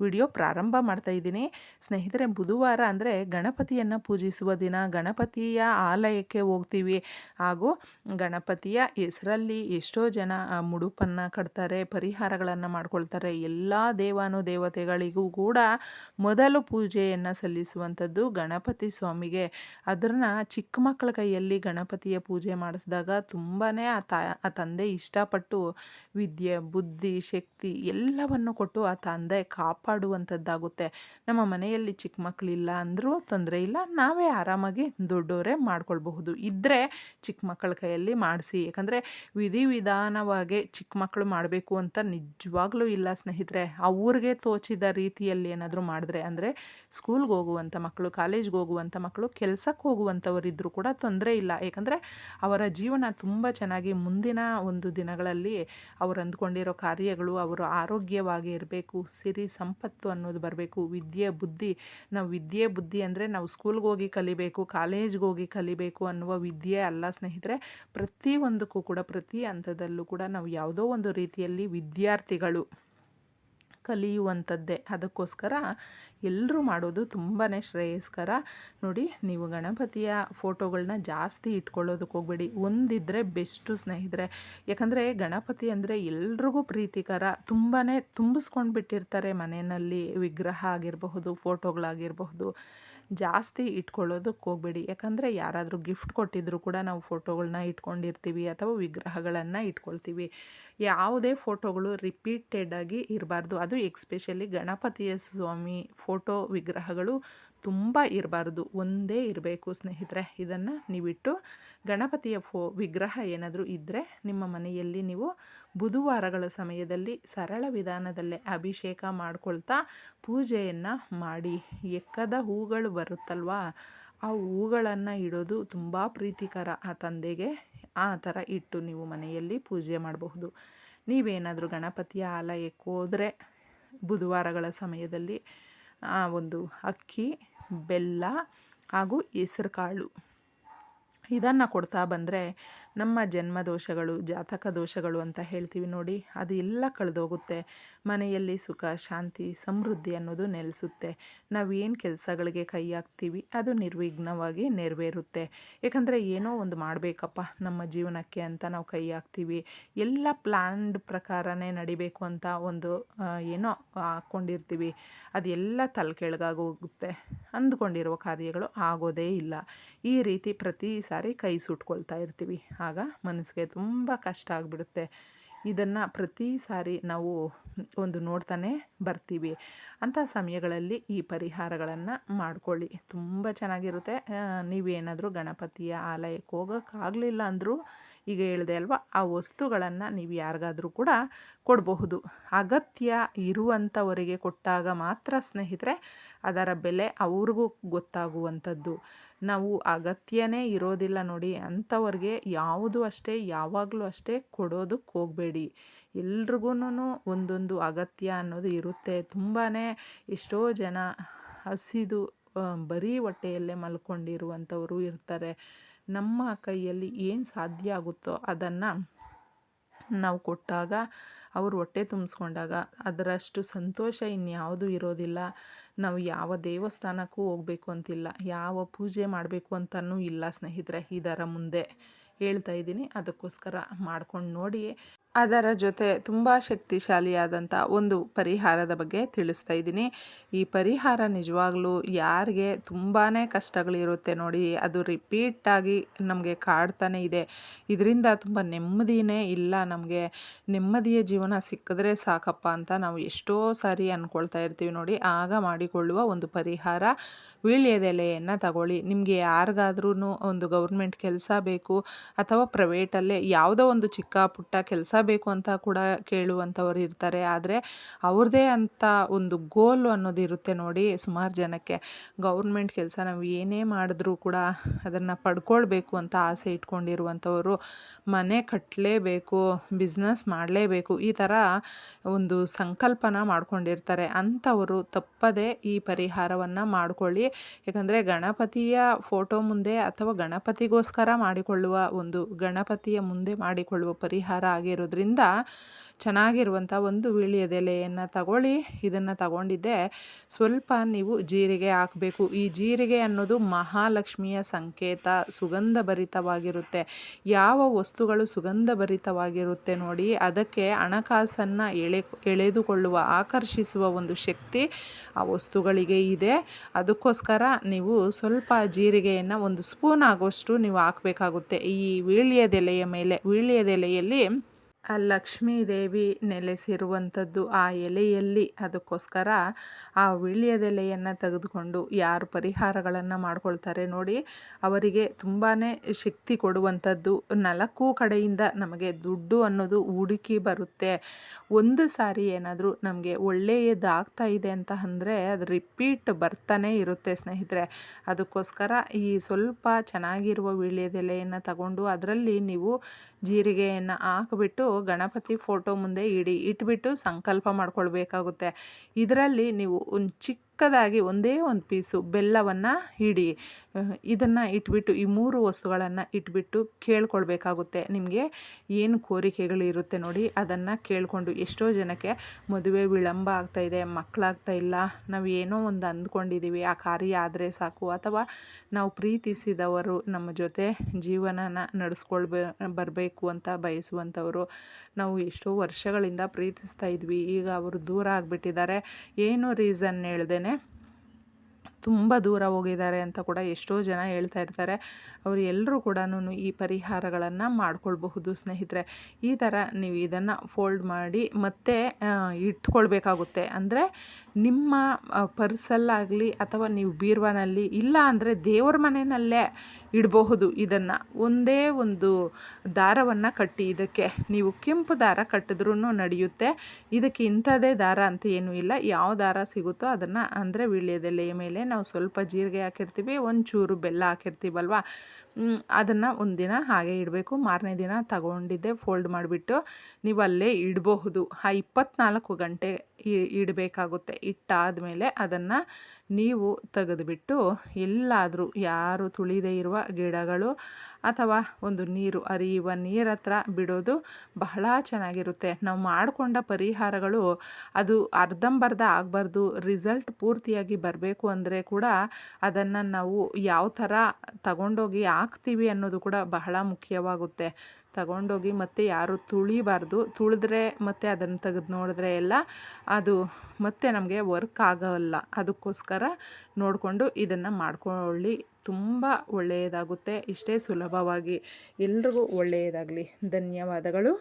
Video ಪ್ರಾರಂಭ ಮಾಡ್ತಾ ಇದ್ದೀನಿ. ಸ್ನೇಹಿತರೆ, ಬುಧವಾರ ಅಂದರೆ ಗಣಪತಿಯನ್ನು ಪೂಜಿಸುವ ದಿನ. ಗಣಪತಿಯ ಆಲಯಕ್ಕೆ ಹೋಗ್ತೀವಿ. ಹಾಗೂ ಗಣಪತಿಯ ಹೆಸರಲ್ಲಿ ಎಷ್ಟೋ ಜನ ಮುಡುಪನ್ನು ಕಟ್ತಾರೆ, ಪರಿಹಾರಗಳನ್ನು ಮಾಡ್ಕೊಳ್ತಾರೆ. ಎಲ್ಲ ದೇವಾನು ದೇವತೆಗಳಿಗೂ ಕೂಡ ಮೊದಲು ಪೂಜೆಯನ್ನು ಸಲ್ಲಿಸುವಂಥದ್ದು ಗಣಪತಿ ಸ್ವಾಮಿಗೆ. ಅದನ್ನು ಚಿಕ್ಕ ಮಕ್ಕಳ ಕೈಯಲ್ಲಿ ಗಣಪತಿಯ ಪೂಜೆ ಮಾಡಿಸಿದಾಗ ತುಂಬಾ ಆ ತಂದೆ ಇಷ್ಟಪಟ್ಟು ವಿದ್ಯೆ, ಬುದ್ಧಿ, ಶಕ್ತಿ ಎಲ್ಲವನ್ನು ಕೊಟ್ಟು ಆ ತಂದೆ ಕಾಪಾಡುವಂಥದ್ದಾಗುತ್ತೆ. ನಮ್ಮ ಮನೆಯಲ್ಲಿ ಚಿಕ್ಕ ಮಕ್ಕಳಿಲ್ಲ ಅಂದರೂ ತೊಂದರೆ ಇಲ್ಲ, ನಾವೇ ಆರಾಮಾಗಿ ದೊಡ್ಡವರೇ ಮಾಡ್ಕೊಳ್ಬಹುದು. ಇದ್ದರೆ ಚಿಕ್ಕ ಮಕ್ಕಳ ಕೈಯಲ್ಲಿ ಮಾಡಿಸಿ. ಯಾಕಂದರೆ ವಿಧಿವಿಧಾನವಾಗಿ ಚಿಕ್ಕ ಮಕ್ಕಳು ಮಾಡಬೇಕು ಅಂತ ನಿಜವಾಗ್ಲೂ ಇಲ್ಲ ಸ್ನೇಹಿತರೆ. ಅವ್ರಿಗೆ ತೋಚಿದ ರೀತಿಯಲ್ಲಿ ಏನಾದರೂ ಮಾಡಿದ್ರೆ, ಅಂದರೆ ಸ್ಕೂಲ್ಗೆ ಹೋಗುವಂಥ ಮಕ್ಕಳು ಕಾಲೇಜ್ಗೆ ಹೋಗುವಂಥ ಮಕ್ಕಳು ಕೆಲಸಕ್ಕೆ ಹೋಗುವಂಥವರಿದ್ದರೂ ಕೂಡ ತೊಂದರೆ ಇಲ್ಲ. ಏಕೆಂದರೆ ಅವರ ಜೀವನ ತುಂಬ ಚೆನ್ನಾಗಿ ಮುಂದಿನ ಒಂದು ದಿನಗಳಲ್ಲಿ ಅವರು ಅಂದ್ಕೊಂಡಿರೋ ಕಾರ್ಯಗಳು, ಅವರು ಆರೋಗ್ಯವಾಗಿ ಇರಬೇಕು, ಸಿರಿ ಸಂಪತ್ತು ಅನ್ನೋದು ಬರಬೇಕು. ವಿದ್ಯೆ, ಬುದ್ಧಿ. ನಾವು ವಿದ್ಯೆ, ಬುದ್ಧಿ ಅಂದರೆ ನಾವು ಸ್ಕೂಲ್ಗೆ ಹೋಗಿ ಕಲಿಬೇಕು ಕಾಲೇಜ್ಗೆ ಹೋಗಿ ಕಲಿಬೇಕು ಅನ್ನುವ ವಿದ್ಯೆ ಅಲ್ಲ ಸ್ನೇಹಿತರೆ. ಪ್ರತಿಯೊಂದಕ್ಕೂ ಕೂಡ, ಪ್ರತಿ ಹಂತದಲ್ಲೂ ಕೂಡ ನಾವು ಯಾವುದೋ ಒಂದು ರೀತಿಯಲ್ಲಿ ವಿದ್ಯಾರ್ಥಿಗಳು. ಕಲಿಯುವಂಥದ್ದೇ. ಅದಕ್ಕೋಸ್ಕರ ಎಲ್ಲರೂ ಮಾಡೋದು ತುಂಬಾ ಶ್ರೇಯಸ್ಕರ. ನೋಡಿ, ನೀವು ಗಣಪತಿಯ ಫೋಟೋಗಳನ್ನ ಜಾಸ್ತಿ ಇಟ್ಕೊಳ್ಳೋದಕ್ಕೆ ಹೋಗಬೇಡಿ. ಒಂದಿದ್ದರೆ ಬೆಸ್ಟು ಸ್ನೇಹಿತರೆ. ಯಾಕಂದರೆ ಗಣಪತಿ ಅಂದರೆ ಎಲ್ರಿಗೂ ಪ್ರೀತಿಕರ ತುಂಬಾ ತುಂಬಿಸ್ಕೊಂಡು ಬಿಟ್ಟಿರ್ತಾರೆ ಮನೆಯಲ್ಲಿ ವಿಗ್ರಹ ಆಗಿರಬಹುದು, ಫೋಟೋಗಳಾಗಿರಬಹುದು. ಜಾಸ್ತಿ ಇಟ್ಕೊಳ್ಳೋದಕ್ಕೆ ಹೋಗಬೇಡಿ. ಯಾಕಂದರೆ ಯಾರಾದರೂ ಗಿಫ್ಟ್ ಕೊಟ್ಟಿದ್ರು ಕೂಡ ನಾವು ಫೋಟೋಗಳನ್ನ ಇಟ್ಕೊಂಡಿರ್ತೀವಿ ಅಥವಾ ವಿಗ್ರಹಗಳನ್ನು ಇಟ್ಕೊಳ್ತೀವಿ. ಯಾವುದೇ ಫೋಟೋಗಳು ರಿಪೀಟೆಡ್ ಆಗಿ ಇರಬಾರ್ದು. ಅದು ಎಕ್ಸ್ಪೆಷಲಿ ಗಣಪತಿಯ ಸ್ವಾಮಿ ಫೋಟೋ ವಿಗ್ರಹಗಳು ತುಂಬ ಇರಬಾರ್ದು, ಒಂದೇ ಇರಬೇಕು ಸ್ನೇಹಿತರೆ. ಇದನ್ನು ನೀವಿಟ್ಟು ಗಣಪತಿಯ ಫೋ, ವಿಗ್ರಹ ಏನಾದರೂ ಇದ್ದರೆ ನಿಮ್ಮ ಮನೆಯಲ್ಲಿ ನೀವು ಬುಧವಾರಗಳ ಸಮಯದಲ್ಲಿ ಸರಳ ವಿಧಾನದಲ್ಲೇ ಅಭಿಷೇಕ ಮಾಡ್ಕೊಳ್ತಾ ಪೂಜೆಯನ್ನು ಮಾಡಿ. ಎಕ್ಕದ ಹೂಗಳು ಬರುತ್ತಲ್ವಾ? ಆ ಹೂಗಳನ್ನು ಇಡೋದು ತುಂಬ ಪ್ರೀತಿಕರ. ಆ ತಂದೆಗೆ ಆ ಥರ ಇಟ್ಟು ನೀವು ಮನೆಯಲ್ಲಿ ಪೂಜೆ ಮಾಡಬಹುದು. ನೀವೇನಾದರೂ ಗಣಪತಿಯ ಆಲಯಕ್ಕೆ ಹೋದರೆ ಬುಧವಾರಗಳ ಸಮಯದಲ್ಲಿ ಒಂದು ಅಕ್ಕಿ ಬೆಲ್ಲ ಹಾಗೂ ಹೆಸರು ಕಾಳು ಇದನ್ನು ಕೊಡ್ತಾ ಬಂದರೆ ನಮ್ಮ ಜನ್ಮ ದೋಷಗಳು ಜಾತಕ ದೋಷಗಳು ಅಂತ ಹೇಳ್ತೀವಿ ನೋಡಿ, ಅದು ಎಲ್ಲ ಕಳೆದೋಗುತ್ತೆ. ಮನೆಯಲ್ಲಿ ಸುಖ, ಶಾಂತಿ, ಸಮೃದ್ಧಿ ಅನ್ನೋದು ನೆಲೆಸುತ್ತೆ. ನಾವೇನು ಕೆಲಸಗಳಿಗೆ ಕೈ ಹಾಕ್ತೀವಿ, ಅದು ನಿರ್ವಿಘ್ನವಾಗಿ ನೆರವೇರುತ್ತೆ. ಯಾಕಂದರೆ ಏನೋ ಒಂದು ಮಾಡಬೇಕಪ್ಪ ನಮ್ಮ ಜೀವನಕ್ಕೆ ಅಂತ ನಾವು ಕೈ ಹಾಕ್ತೀವಿ. ಎಲ್ಲ ಪ್ಲ್ಯಾನ್ಡ್ ಪ್ರಕಾರನೇ ನಡಿಬೇಕು ಅಂತ ಒಂದು ಏನೋ ಹಾಕ್ಕೊಂಡಿರ್ತೀವಿ ಅದೆಲ್ಲ ತಲೆ ಕೆಳಗಾಗೋಗುತ್ತೆ ಅಂದ್ಕೊಂಡಿರುವ ಕಾರ್ಯಗಳು ಆಗೋದೇ ಇಲ್ಲ. ಈ ರೀತಿ ಪ್ರತಿ ಸಾರಿ ಕೈ ಸುಟ್ಕೊಳ್ತಾ ಇರ್ತೀವಿ. ಆಗ ಮನಸ್ಸಿಗೆ ತುಂಬ ಕಷ್ಟ ಆಗಿಬಿಡುತ್ತೆ. ಇದನ್ನು ಪ್ರತಿ ಸಾರಿ ನಾವು ಒಂದು ನೋಡ್ತಾನೆ ಬರ್ತೀವಿ. ಅಂಥ ಸಮಯಗಳಲ್ಲಿ ಈ ಪರಿಹಾರಗಳನ್ನು ಮಾಡ್ಕೊಳ್ಳಿ. ತುಂಬ ಚೆನ್ನಾಗಿರುತ್ತೆ. ನೀವೇನಾದರೂ ಗಣಪತಿಯ ಆಲಯಕ್ಕೆ ಹೋಗೋಕ್ಕಾಗಲಿಲ್ಲ ಅಂದರೂ ಈಗ ಹೇಳಿದೆ ಅಲ್ವಾ, ಆ ವಸ್ತುಗಳನ್ನು ನೀವು ಯಾರಿಗಾದರೂ ಕೂಡ ಕೊಡಬಹುದು. ಅಗತ್ಯ ಇರುವಂಥವರಿಗೆ ಕೊಟ್ಟಾಗ ಮಾತ್ರ ಸ್ನೇಹಿತರೆ, ಅದರ ಬೆಲೆ ಅವ್ರಿಗೂ ಗೊತ್ತಾಗುವಂಥದ್ದು. ನಾವು ಅಗತ್ಯನೇ ಇರೋದಿಲ್ಲ ನೋಡಿ, ಅಂಥವ್ರಿಗೆ ಯಾವುದು ಅಷ್ಟೇ, ಯಾವಾಗಲೂ ಅಷ್ಟೇ ಕೊಡೋದಕ್ಕೆ ಹೋಗಬೇಡಿ. ಎಲ್ರಿಗೂ ಒಂದೊಂದು ಅಗತ್ಯ ಅನ್ನೋದು ಇರುತ್ತೆ. ತುಂಬಾ ಎಷ್ಟೋ ಜನ ಹಸಿದು ಬರೀ ಹೊಟ್ಟೆಯಲ್ಲೇ ಮಲ್ಕೊಂಡಿರುವಂಥವರು ಇರ್ತಾರೆ. ನಮ್ಮ ಕೈಯಲ್ಲಿ ಏನು ಸಾಧ್ಯ ಆಗುತ್ತೋ ಅದನ್ನು ನಾವು ಕೊಟ್ಟಾಗ, ಅವರು ಹೊಟ್ಟೆ ತುಂಬಿಸ್ಕೊಂಡಾಗ ಅದರಷ್ಟು ಸಂತೋಷ ಇನ್ಯಾವುದೂ ಇರೋದಿಲ್ಲ. ನಾವು ಯಾವ ದೇವಸ್ಥಾನಕ್ಕೂ ಹೋಗಬೇಕು ಅಂತಿಲ್ಲ. ಯಾವ ಪೂಜೆ ಮಾಡಬೇಕು ಅಂತಲೂ ಇಲ್ಲ ಸ್ನೇಹಿತರೆ ಇದರ ಮುಂದೆ. ಹೇಳ್ತಾ ಇದ್ದೀನಿ. ಅದಕ್ಕೋಸ್ಕರ ಮಾಡ್ಕೊಂಡು ನೋಡಿ ಅದರ ಜೊತೆ ತುಂಬ ಶಕ್ತಿಶಾಲಿಯಾದಂಥ ಒಂದು ಪರಿಹಾರದ ಬಗ್ಗೆ ತಿಳಿಸ್ತಾ ಇದ್ದೀನಿ. ಈ ಪರಿಹಾರ ನಿಜವಾಗ್ಲೂ ಯಾರಿಗೆ ತುಂಬಾ ಕಷ್ಟಗಳಿರುತ್ತೆ ನೋಡಿ, ಅದು ರಿಪೀಟಾಗಿ ನಮಗೆ ಕಾಡ್ತಾನೆ ಇದೆ. ಇದರಿಂದ ತುಂಬ ನೆಮ್ಮದಿನೇ ಇಲ್ಲ ನಮಗೆ. ನೆಮ್ಮದಿಯ ಜೀವನ ಸಿಕ್ಕಿದ್ರೆ ಸಾಕಪ್ಪ ಅಂತ ನಾವು ಎಷ್ಟೋ ಸಾರಿ ಅಂದ್ಕೊಳ್ತಾ ಇರ್ತೀವಿ ನೋಡಿ. ಆಗ ಮಾಡಿಕೊಳ್ಳುವ ಒಂದು ಪರಿಹಾರ ವೀಳ್ಯದೆಲೆಯನ್ನು ತಗೊಳ್ಳಿ. ನಿಮಗೆ ಯಾರಿಗಾದ್ರೂ ಒಂದು ಗೌರ್ಮೆಂಟ್ ಕೆಲಸ ಬೇಕು ಅಥವಾ ಪ್ರೈವೇಟಲ್ಲೇ ಯಾವುದೋ ಒಂದು ಚಿಕ್ಕ ಪುಟ್ಟ ಕೆಲಸ ಬೇಕು ಅಂತ ಕೂಡ ಕೇಳುವಂಥವ್ರು ಇರ್ತಾರೆ. ಆದರೆ ಅವ್ರದ್ದೇ ಅಂತ ಒಂದು ಗೋಲು ಅನ್ನೋದು ಇರುತ್ತೆ ನೋಡಿ ಸುಮಾರು ಜನಕ್ಕೆ. ಗೌರ್ಮೆಂಟ್ ಕೆಲಸ ನಾವು ಏನೇ ಮಾಡಿದ್ರೂ ಕೂಡ ಅದನ್ನು ಪಡ್ಕೊಳ್ಬೇಕು ಅಂತ ಆಸೆ ಇಟ್ಕೊಂಡಿರುವಂಥವರು ಮನೆ ಕಟ್ಟಲೇಬೇಕು ಬಿಸ್ನೆಸ್ ಮಾಡಲೇಬೇಕು, ಈ ಥರ ಒಂದು ಸಂಕಲ್ಪನ ಮಾಡ್ಕೊಂಡಿರ್ತಾರೆ. ಅಂಥವರು ತಪ್ಪದೇ ಈ ಪರಿಹಾರವನ್ನು ಮಾಡಿಕೊಳ್ಳಿ. ಯಾಕಂದರೆ ಗಣಪತಿಯ ಫೋಟೋ ಮುಂದೆ ಅಥವಾ ಗಣಪತಿಗೋಸ್ಕರ ಮಾಡಿಕೊಳ್ಳುವ ಒಂದು ಗಣಪತಿಯ ಮುಂದೆ ಮಾಡಿಕೊಳ್ಳುವ ಪರಿಹಾರ ಆಗಿರೋದ್ರಿಂದ ಚೆನ್ನಾಗಿರುವಂಥ ಒಂದು ವೀಳ್ಯದೆಲೆಯನ್ನು ತಗೊಳ್ಳಿ, ಇದನ್ನು ತಗೊಂಡಿದ್ದೆ. ಸ್ವಲ್ಪ ನೀವು ಜೀರಿಗೆ ಹಾಕಬೇಕು. ಈ ಜೀರಿಗೆ ಅನ್ನೋದು ಮಹಾಲಕ್ಷ್ಮಿಯ ಸಂಕೇತ ಸುಗಂಧ ಭರಿತವಾಗಿರುತ್ತೆ ಯಾವ ವಸ್ತುಗಳು ಸುಗಂಧ ಭರಿತವಾಗಿರುತ್ತೆ ನೋಡಿ, ಅದಕ್ಕೆ ಹಣಕಾಸನ್ನು ಎಳೆ, ಎಳೆದುಕೊಳ್ಳುವ, ಆಕರ್ಷಿಸುವ ಒಂದು ಶಕ್ತಿ ಆ ವಸ್ತುಗಳಿಗೆ ಇದೆ. ಅದಕ್ಕೋಸ್ಕರ ನೀವು ಸ್ವಲ್ಪ ಜೀರಿಗೆಯನ್ನು ಒಂದು ಸ್ಪೂನ್ ಆಗೋಷ್ಟು ನೀವು ಹಾಕಬೇಕಾಗುತ್ತೆ. ಈ ವೀಳ್ಯದೆಲೆಯ ಮೇಲೆ ವೀಳ್ಯದೆಲೆಯಲ್ಲಿ ಆ ಲಕ್ಷ್ಮೀ ದೇವಿ ನೆಲೆಸಿರುವಂಥದ್ದು ಆ ಎಲೆಯಲ್ಲಿ. ಅದಕ್ಕೋಸ್ಕರ ಆ ವಿಳ್ಯದೆಲೆಯನ್ನು ತೆಗೆದುಕೊಂಡು ಯಾರು ಪರಿಹಾರಗಳನ್ನು ಮಾಡ್ಕೊಳ್ತಾರೆ ನೋಡಿ, ಅವರಿಗೆ ತುಂಬಾ ಶಕ್ತಿ ಕೊಡುವಂಥದ್ದು. ನಾಲ್ಕು ಕಡೆಯಿಂದ ನಮಗೆ ದುಡ್ಡು ಅನ್ನೋದು ಹುಡುಕಿ ಬರುತ್ತೆ. ಒಂದು ಸಾರಿ ಏನಾದರೂ ನಮಗೆ ಒಳ್ಳೆಯದಾಗ್ತಾ ಇದೆ ಅಂತ ಅಂದರೆ ಅದು ರಿಪೀಟ್ ಬರ್ತಾನೆ ಇರುತ್ತೆ ಸ್ನೇಹಿತರೆ. ಅದಕ್ಕೋಸ್ಕರ ಈ ಸ್ವಲ್ಪ ಚೆನ್ನಾಗಿರುವ ವೀಳ್ಯದೆಲೆಯನ್ನು ತಗೊಂಡು, ಅದರಲ್ಲಿ ನೀವು ಜೀರಿಗೆಯನ್ನು ಹಾಕಿಬಿಟ್ಟು ಗಣಪತಿ ಫೋಟೋ ಮುಂದೆ ಇಡಿ ಇಟ್ಬಿಟ್ಟು ಸಂಕಲ್ಪ ಮಾಡ್ಕೊಳ್ಬೇಕಾಗುತ್ತೆ. ಇದರಲ್ಲಿ ನೀವು ಒಂದು ಚಿಕ್ಕ ಚಿಕ್ಕದಾಗಿ ಒಂದೇ ಒಂದು ಪೀಸು ಬೆಲ್ಲವನ್ನು ಹಿಡಿ ಇದನ್ನು ಇಟ್ಬಿಟ್ಟು, ಈ ಮೂರು ವಸ್ತುಗಳನ್ನು ಇಟ್ಬಿಟ್ಟು ಕೇಳ್ಕೊಳ್ಬೇಕಾಗುತ್ತೆ. ನಿಮಗೆ ಏನು ಕೋರಿಕೆಗಳಿರುತ್ತೆ ನೋಡಿ, ಅದನ್ನು ಕೇಳಿಕೊಂಡು ಎಷ್ಟೋ ಜನಕ್ಕೆ ಮದುವೆ ವಿಳಂಬ ಆಗ್ತಾಯಿದೆ ಮಕ್ಕಳಾಗ್ತಾ ಇಲ್ಲ, ನಾವು ಏನೋ ಒಂದು ಅಂದ್ಕೊಂಡಿದ್ದೀವಿ ಆ ಕಾರ್ಯ ಆದರೆ ಸಾಕು, ಅಥವಾ ನಾವು ಪ್ರೀತಿಸಿದವರು ನಮ್ಮ ಜೊತೆ ಜೀವನನ ನಡೆಸ್ಕೊಳ್ಬೇ, ಬರಬೇಕು ಅಂತ ಬಯಸುವಂಥವರು, ನಾವು ಎಷ್ಟೋ ವರ್ಷಗಳಿಂದ ಪ್ರೀತಿಸ್ತಾ ಇದ್ವಿ, ಈಗ ಅವರು ದೂರ ಆಗಿಬಿಟ್ಟಿದ್ದಾರೆ, ಏನು ರೀಸನ್ ಹೇಳ್ದೇ ತುಂಬ ದೂರ ಹೋಗಿದ್ದಾರೆ ಅಂತ ಕೂಡ ಎಷ್ಟೋ ಜನ ಹೇಳ್ತಾ ಇರ್ತಾರೆ. ಅವರು ಎಲ್ಲರೂ ಕೂಡ ಈ ಪರಿಹಾರಗಳನ್ನು ಮಾಡ್ಕೊಳ್ಬಹುದು ಸ್ನೇಹಿತರೆ. ಈ ಥರ ನೀವು ಇದನ್ನು ಫೋಲ್ಡ್ ಮಾಡಿ ಮತ್ತೆ ಇಟ್ಕೊಳ್ಬೇಕಾಗುತ್ತೆ. ಅಂದರೆ ನಿಮ್ಮ ಪರ್ಸಲ್ಲಾಗಲಿ ಅಥವಾ ನೀವು ಬೀರ್ವಾನಲ್ಲಿ ಇಲ್ಲ ಅಂದರೆ ದೇವರ ಮನೆಯಲ್ಲೇ ಇಡಬಹುದು ಇದನ್ನು. ಒಂದೇ ಒಂದು ದಾರವನ್ನು ಕಟ್ಟಿ ಇದಕ್ಕೆ. ನೀವು ಕೆಂಪು ದಾರ ಕಟ್ಟಿದ್ರೂ ನಡೆಯುತ್ತೆ. ಇದಕ್ಕೆ ಇಂಥದ್ದೇ ದಾರ ಅಂತ ಏನೂ ಇಲ್ಲ. ಯಾವ ದಾರ ಸಿಗುತ್ತೋ ಅದನ್ನು ಅಂದರೆ ವೀಳ್ಯದೆಲೆಯ ಮೇಲೆ ನಾವು ಸ್ವಲ್ಪ ಜೀರಿಗೆ ಹಾಕಿರ್ತೀವಿ ಒಂಚೂರು ಬೆಲ್ಲ ಹಾಕಿರ್ತೀವಲ್ವ? ಅದನ್ನು ಒಂದಿನ ಹಾಗೆ ಇಡಬೇಕು. ಮಾರನೇ ದಿನ ತಗೊಂಡಿದ್ದೆ ಫೋಲ್ಡ್ ಮಾಡಿಬಿಟ್ಟು ನೀವು ಅಲ್ಲೇ ಇಡಬಹುದು. ಆ ಇಪ್ಪತ್ನಾಲ್ಕು ಗಂಟೆ ಇಡಬೇಕಾಗುತ್ತೆ. ಇಟ್ಟಾದ ಮೇಲೆ ಅದನ್ನು ನೀವು ತೆಗೆದುಬಿಟ್ಟು ಎಲ್ಲಾದರೂ, ಯಾರು ತುಳಿದೇ ಇರುವ ಗಿಡಗಳು ಅಥವಾ ಒಂದು ನೀರು, ಅರಿಯುವ ನೀರತ್ರ ಬಿಡೋದು ಬಹಳ ಚೆನ್ನಾಗಿರುತ್ತೆ. ನಾವು ಮಾಡಿಕೊಂಡ ಪರಿಹಾರಗಳು ಅದು ಅರ್ಧಂಬರ್ಧ ಆಗಬಾರ್ದು ರಿಸಲ್ಟ್ ಪೂರ್ತಿಯಾಗಿ ಬರಬೇಕು ಅಂದರೆ ಕೂಡ ಅದನ್ನು ನಾವು ಯಾವ ಥರ ತಗೊಂಡೋಗಿ ಹಾಕ್ತೀವಿ ಅನ್ನೋದು ಕೂಡ ಬಹಳ ಮುಖ್ಯವಾಗುತ್ತೆ. ತಗೊಂಡೋಗಿ ಮತ್ತೆ ಯಾರು ತುಳಿಬಾರ್ದು, ತುಳಿದ್ರೆ ಮತ್ತೆ ಅದನ್ನು ತೆಗೆದು ನೋಡಿದ್ರೆ ಎಲ್ಲ ಅದು ಮತ್ತೆ ನಮಗೆ ವರ್ಕ್ ಆಗೋಲ್ಲ. ಅದಕ್ಕೋಸ್ಕರ ನೋಡಿಕೊಂಡು ಇದನ್ನು ಮಾಡ್ಕೊಳ್ಳಿ. ತುಂಬ ಒಳ್ಳೆಯದಾಗುತ್ತೆ. ಇಷ್ಟೇ ಸುಲಭವಾಗಿ. ಎಲ್ರಿಗೂ ಒಳ್ಳೆಯದಾಗಲಿ. ಧನ್ಯವಾದಗಳು.